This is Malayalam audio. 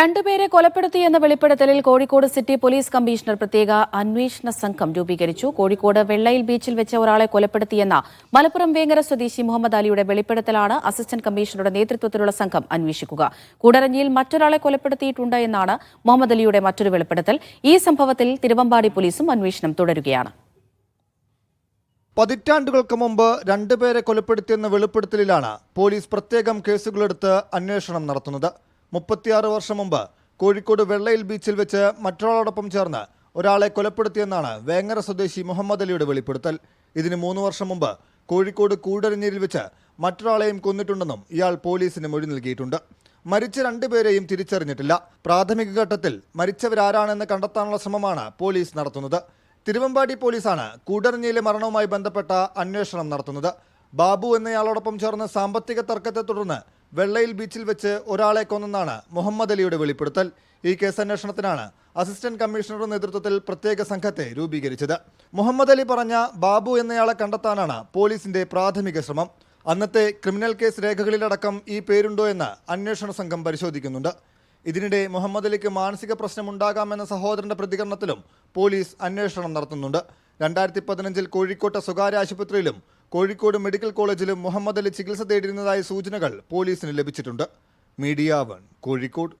രണ്ടുപേരെ കൊലപ്പെടുത്തിയെന്ന വെളിപ്പെടുത്തലിൽ കോഴിക്കോട് സിറ്റി പോലീസ് കമ്മീഷണർ പ്രത്യേക അന്വേഷണ സംഘം രൂപീകരിച്ചു. കോഴിക്കോട് വെള്ളയിൽ ബീച്ചിൽ വെച്ച് ഒരാളെ കൊലപ്പെടുത്തിയെന്ന മലപ്പുറം വേങ്ങര സ്വദേശി മുഹമ്മദ് അലിയുടെ വെളിപ്പെടുത്തലാണ് അസിസ്റ്റന്റ് കമ്മീഷണറുടെ നേതൃത്വത്തിലുള്ള സംഘം അന്വേഷിക്കുക. കൂടരഞ്ഞിയിൽ മറ്റൊരാളെ കൊലപ്പെടുത്തിയിട്ടുണ്ട് എന്നാണ് മുഹമ്മദ് അലിയുടെ മറ്റൊരു വെളിപ്പെടുത്തൽ. ഈ സംഭവത്തിൽ തിരുവമ്പാടി പോലീസും അന്വേഷണം തുടരുകയാണ്. പതിറ്റാണ്ടുകൾക്ക് മുമ്പ് രണ്ടുപേരെ കൊലപ്പെടുത്തിയെന്ന വെളിപ്പെടുത്തലിലാണ് പോലീസ് പ്രത്യേകം കേസുകളെടുത്ത് അന്വേഷണം നടത്തുന്നത്. മുപ്പത്തിയാറ് വർഷം മുമ്പ് കോഴിക്കോട് വെള്ളയിൽ ബീച്ചിൽ വെച്ച് മറ്റൊരാളോടൊപ്പം ചേർന്ന് ഒരാളെ കൊലപ്പെടുത്തിയെന്നാണ് വേങ്ങര സ്വദേശി മുഹമ്മദ് അലിയുടെ വെളിപ്പെടുത്തൽ. ഇതിന് മൂന്ന് വർഷം മുമ്പ് കോഴിക്കോട് കൂടരഞ്ഞിരിൽ വെച്ച് മറ്റൊരാളെയും കൊന്നിട്ടുണ്ടെന്നും ഇയാൾ പോലീസിന് മൊഴി നൽകിയിട്ടുണ്ട്. മരിച്ച രണ്ടുപേരെയും തിരിച്ചറിഞ്ഞിട്ടില്ല. പ്രാഥമിക ഘട്ടത്തിൽ മരിച്ചവരാരാണെന്ന് കണ്ടെത്താനുള്ള ശ്രമമാണ് പോലീസ് നടത്തുന്നത്. തിരുവമ്പാടി പോലീസാണ് കൂടരഞ്ഞിയിലെ മരണവുമായി ബന്ധപ്പെട്ട അന്വേഷണം നടത്തുന്നത്. ബാബു എന്നയാളോടൊപ്പം ചേർന്ന സാമ്പത്തിക തർക്കത്തെ തുടർന്ന് വെള്ളയിൽ ബീച്ചിൽ വെച്ച് ഒരാളെ കൊന്നെന്നാണ് മുഹമ്മദ് അലിയുടെ വെളിപ്പെടുത്തൽ. ഈ കേസ് അന്വേഷണത്തിനാണ് അസിസ്റ്റന്റ് കമ്മീഷണറുടെ നേതൃത്വത്തിൽ പ്രത്യേക സംഘത്തെ രൂപീകരിച്ചത്. മുഹമ്മദ് അലി പറഞ്ഞ ബാബു എന്നയാളെ കണ്ടെത്താനാണ് പോലീസിന്റെ പ്രാഥമിക ശ്രമം. അന്നത്തെ ക്രിമിനൽ കേസ് രേഖകളിലടക്കം ഈ പേരുണ്ടോ എന്ന് അന്വേഷണ സംഘം പരിശോധിക്കുന്നുണ്ട്. ഇതിനിടെ മുഹമ്മദ് അലിക്ക് മാനസിക പ്രശ്നമുണ്ടാകാമെന്ന സഹോദരന്റെ പ്രതികരണത്തിലും പോലീസ് അന്വേഷണം നടത്തുന്നുണ്ട്. രണ്ടായിരത്തി പതിനഞ്ചിൽ കോഴിക്കോട്ടെ സ്വകാര്യ ആശുപത്രിയിലും കോഴിക്കോട് മെഡിക്കൽ കോളേജിലും മുഹമ്മദ് അലി ചികിത്സ തേടിയിരുന്നതായ സൂചനകൾ പോലീസിന് ലഭിച്ചിട്ടുണ്ട്. Media one Kozhikode.